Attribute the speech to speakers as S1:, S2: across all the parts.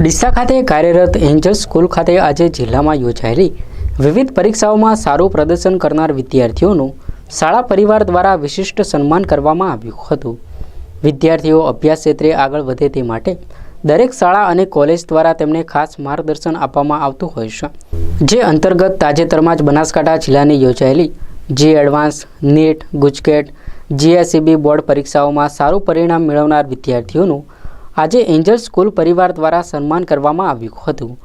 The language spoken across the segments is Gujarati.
S1: ડીસા ખાતે કાર્યરત એન્જલ સ્કૂલ ખાતે આજે જિલ્લામાં યોજાયેલી વિવિધ પરીક્ષાઓમાં સારું પ્રદર્શન કરનાર વિદ્યાર્થીઓનું શાળા પરિવાર દ્વારા વિશિષ્ટ સન્માન કરવામાં આવ્યું હતું. વિદ્યાર્થીઓ અભ્યાસ ક્ષેત્રે આગળ વધે તે માટે દરેક શાળા અને કોલેજ દ્વારા તેમને ખાસ માર્ગદર્શન આપવામાં આવતું હોય છે. જે અંતર્ગત તાજેતરમાં જ બનાસકાંઠા જિલ્લાની યોજાયેલી JEE advance NEET GUJCET GSCB board પરીક્ષાઓમાં સારું પરિણામ મેળવનાર વિદ્યાર્થીઓનું આજે એન્જલ સ્કૂલ પરિવાર દ્વારા સન્માન કરવામાં આવ્યું હતું.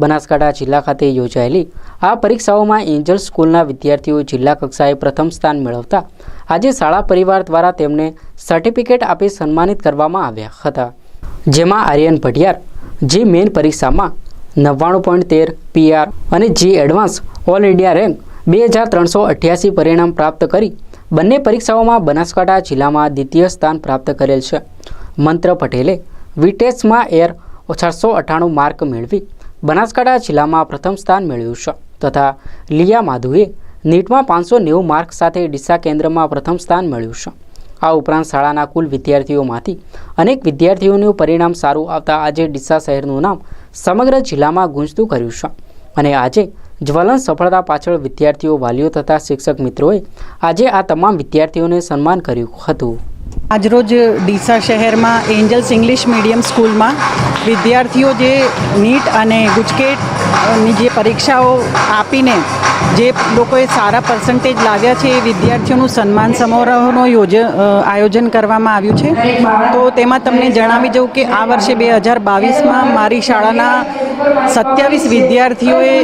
S1: બનાસકાંઠા જિલ્લા ખાતે યોજાયેલી આ પરીક્ષાઓમાં એન્જલ સ્કૂલના વિદ્યાર્થીઓ જિલ્લા કક્ષાએ પ્રથમ સ્થાન મેળવતા આજે શાળા પરિવાર દ્વારા તેમને સર્ટિફિકેટ આપી સન્માનિત કરવામાં આવ્યા હતા. જેમાં આર્યન ભટિયાર, જે મેઇન પરીક્ષામાં નવ્વાણું પોઈન્ટ તેર પીઆર અને JEE advance all India rank બે હજાર ત્રણસો અઠ્યાસી પરિણામ પ્રાપ્ત કરી બંને પરીક્ષાઓમાં બનાસકાંઠા જિલ્લામાં દ્વિતીય સ્થાન પ્રાપ્ત કરેલ છે. મંત્ર પટેલે વિટેસમાં એર છસો અઠ્ઠાણું માર્ક મેળવી બનાસકાંઠા જિલ્લામાં પ્રથમ સ્થાન મેળવ્યું છે. તથા લિયા માધુએ નીટમાં પાંચસો નેવું માર્ક સાથે ડીસા કેન્દ્રમાં પ્રથમ સ્થાન મેળવ્યું છે. આ ઉપરાંત શાળાના કુલ વિદ્યાર્થીઓમાંથી અનેક વિદ્યાર્થીઓનું પરિણામ સારું આવતા આજે ડીસા શહેરનું નામ સમગ્ર જિલ્લામાં ગુંજતું કર્યું છે. અને આજે જ્વલન સફળતા પાછળ વિદ્યાર્થીઓ વાલીઓ તથા શિક્ષક મિત્રોએ આજે આ તમામ વિદ્યાર્થીઓને સન્માન કર્યું હતું.
S2: આજરોજ ડીસા શહેરમાં એન્જલ્સ ઇંગ્લિશ મીડિયમ સ્કૂલમાં વિદ્યાર્થીઓ જે નીટ અને ગુજકેટની જે પરીક્ષાઓ આપીને જે લોકોએ સારા પર્સન્ટેજ લાવ્યા છે એ વિદ્યાર્થીઓનું સન્માન સમારોહનો યોજ આયોજન કરવામાં આવ્યું છે. તો તેમાં તમને જણાવી દઉં કે આ વર્ષે બે હજાર બાવીસમાં મારી શાળાના સત્યાવીસ વિદ્યાર્થીઓએ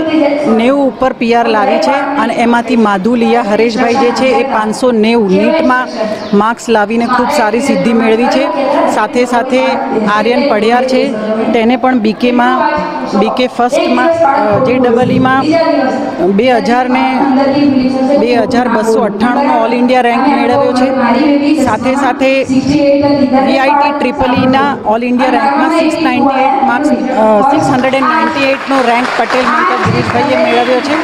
S2: નેવું ઉપર પીઆર લાવી છે અને એમાંથી માધુલિયા હરેશભાઈ જે છે એ પાંચસો નેવું નીટમાં માર્ક્સ લાવીને ખૂબ સારી સિદ્ધિ મેળવી છે. સાથે સાથે આર્યન પડિયાર છે. તેને પણ બીકેમાં બીકે ફર્સ્ટમાં જે ડબલઈમાં બે હજારને બે હજાર બસો અઠ્ઠાણુંનો ઓલ ઇન્ડિયા રેન્ક મેળવ્યો છે. સાથે સાથે વીઆઈટી ટ્રિપલ ઈના all India રેન્કમાં six ninety eight marks six hundred and ninety એટનો rank Patel Mantar ગિરીશભાઈએ મેળવ્યો છે.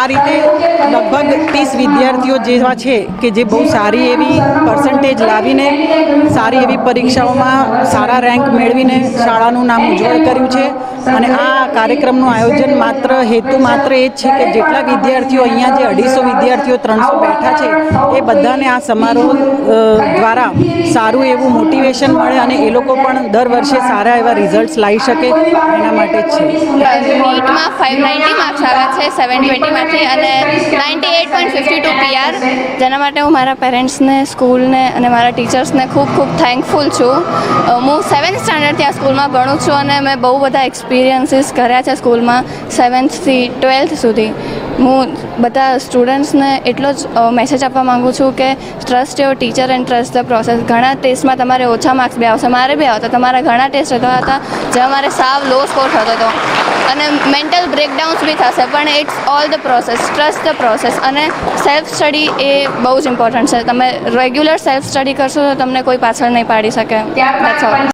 S2: આ રીતે લગભગ ત્રીસ વિદ્યાર્થીઓ જેવા છે કે જે બહુ સારી એવી પર્સન્ટેજ લાવીને, સારી એવી પરીક્ષાઓમાં સારા રેન્ક મેળવીને શાળાનું નામ ઉજ્જવળ કર્યું છે. અને આ કાર્યક્રમનું આયોજન માત્ર હેતુ માત્ર એ જ છે કે જેટલા વિદ્યાર્થીઓ અહીંયા જે અઢીસો વિદ્યાર્થીઓ ત્રણસો બેઠા છે, એ બધાને આ સમારોહ દ્વારા સારું એવું મોટિવેશન મળે અને એ લોકો પણ દર વર્ષે સારા એવા રિઝલ્ટ્સ લાવી શકે એના માટે જ છે.
S3: નીટમાં અને ninety eight point fifty two PR જેના માટે હું મારા પેરેન્ટ્સને સ્કૂલને અને મારા ટીચર્સને ખૂબ ખૂબ થેન્કફુલ છું. હું સેવન્થ સ્ટાન્ડર્ડથી આ સ્કૂલમાં ભણું છું અને મેં બહુ બધા એક્સપિરિયન્સીસ કર્યા છે સ્કૂલમાં સેવન્થથી ટ્વેલ્થ સુધી. હું બધા સ્ટુડન્ટ્સને એટલો જ મેસેજ આપવા માગું છું કે trust your teacher and trust the process ઘણા ટેસ્ટમાં તમારે ઓછા માર્ક્સ બી આવશે. મારે બી આવતા. તમારા ઘણા ટેસ્ટ થતા હતા જેમાં મારે સાવ લો સ્કોર થતો હતો. અને મેન્ટલ બ્રેકડાઉન્સ બી થશે, પણ it's all the process trust the process અને સેલ્ફ સ્ટડી એ બહુ જ ઇમ્પોર્ટન્ટ છે. તમે રેગ્યુલર સેલ્ફ સ્ટડી કરશો તો તમને કોઈ પાછળ નહીં પાડી શકે.